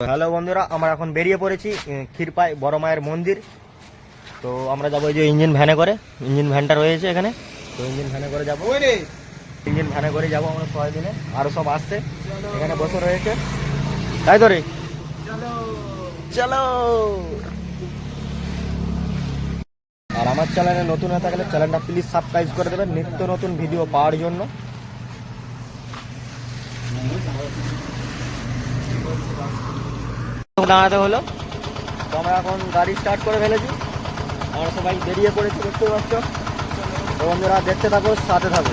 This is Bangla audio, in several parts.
হ্যালো বন্ধুরা আমরা এখন বেরিয়ে পড়েছি ক্ষীরপাই বড় মায়ের মন্দির। তো আমরা যাব এই যে ইঞ্জিন ভ্যানে করে। ইঞ্জিন ভ্যানটা রয়েছে এখানে। তো ইঞ্জিন ভ্যানে করে যাব। ইঞ্জিন ভ্যানে করে যাব আমরা সবাই দিনে। আরও সব আসছে। এখানে বসে রয়েছে। তাই তো রে? চলো। আর আমার চ্যানেলে নতুন হয়ে থাকলে চ্যানেলটা প্লিজ সাবস্ক্রাইব করে দেবেন। নিত্য নতুন ভিডিও পাওয়ার জন্য। দাঁড়াতে হলো। তো আমরা এখন গাড়ি স্টার্ট করে ফেলেছি। আমরা সবাই বেরিয়ে পড়েছি, দেখতে পাচ্ছ? তো বন্ধুরা, দেখতে থাকো, সাথে থাকো।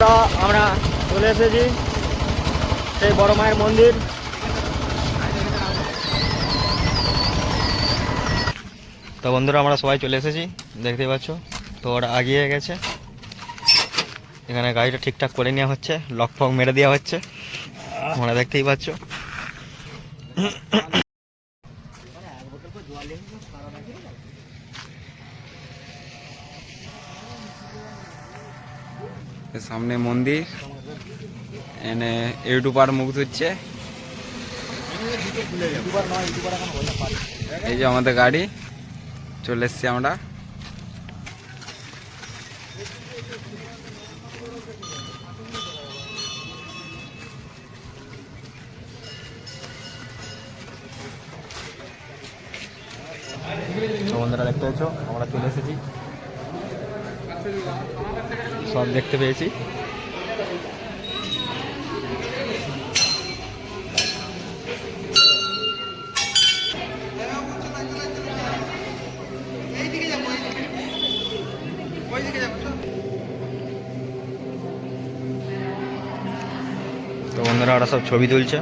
তো আমরা চলে এসেছি, সেই বড় মায়ের মন্দির। তো বন্ধুরা, আমরা সবাই চলে এসেছি দেখতে পাচ্ছ তো ওরা আগিয়ে গেছে। এখানে গাড়িটা ঠিকঠাক করে নেওয়া হচ্ছে, লক ফক মেরে দেওয়া হচ্ছে, তোমরা দেখতেই পাচ্ছ। সামনে মন্দির। এনে ইউটিউবার মুখ ধুচ্ছে। এই যে আমাদের গাড়ি, চলে এসছি আমরা। বন্ধুরা, দেখতে পাচ্ছ আমরা চলে এসেছি। সব দেখতে পেয়েছি। বন্ধুরা ওরা সব ছবি তুলছে।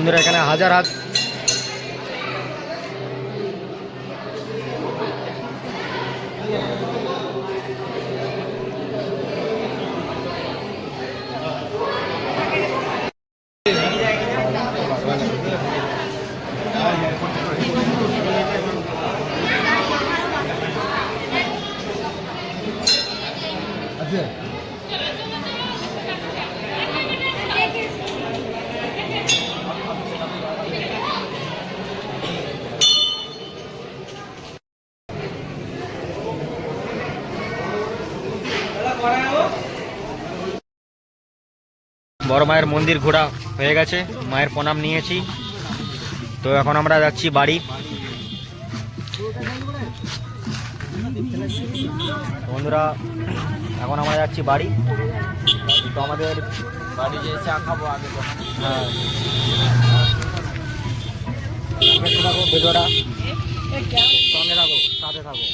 বন্ধুরা এখানে হাজার হাত বড় মায়ের মন্দির ঘোরা হয়ে গেছে, মায়ের প্রণাম নিয়েছি। তো এখন আমরা যাচ্ছি বাড়ি। বন্ধুরা, এখন আমরা যাচ্ছি বাড়ি। তো আমাদের বাড়ি যে চা খাব আগে হ্যাঁ। সঙ্গে থাকো, সাথে থাকো।